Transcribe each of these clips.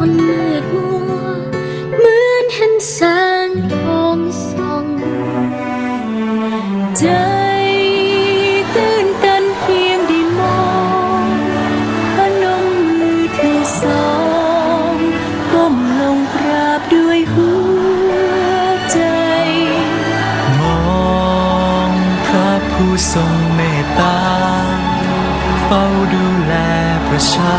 คนมืดมัว เหมือนเห็นแสงทองส่องใจตื่นตันเพียงได้มองพนมมือถือสองก้มลงกราบด้วยหัวใจ มองพระผู้ทรงเมตตา เฝ้าดูแลประชา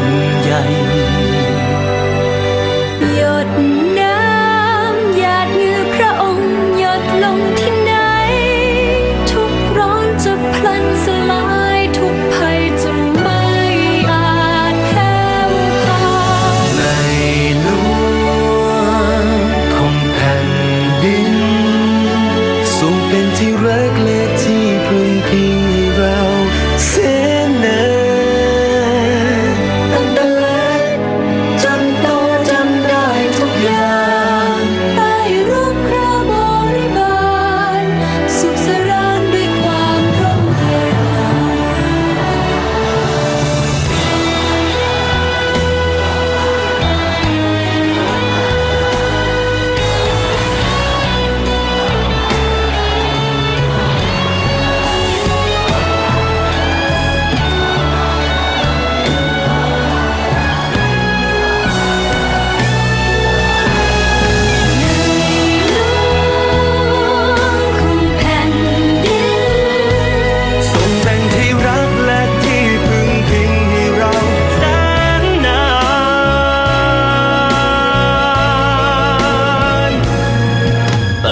hay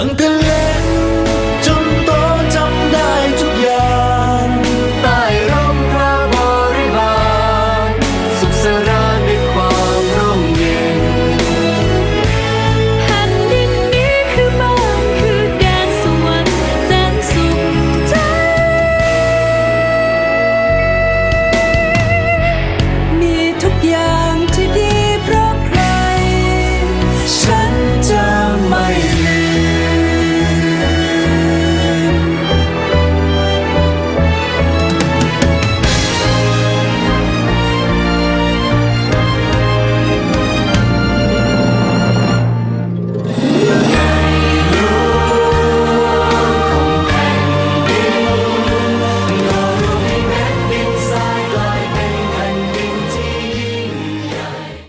能跟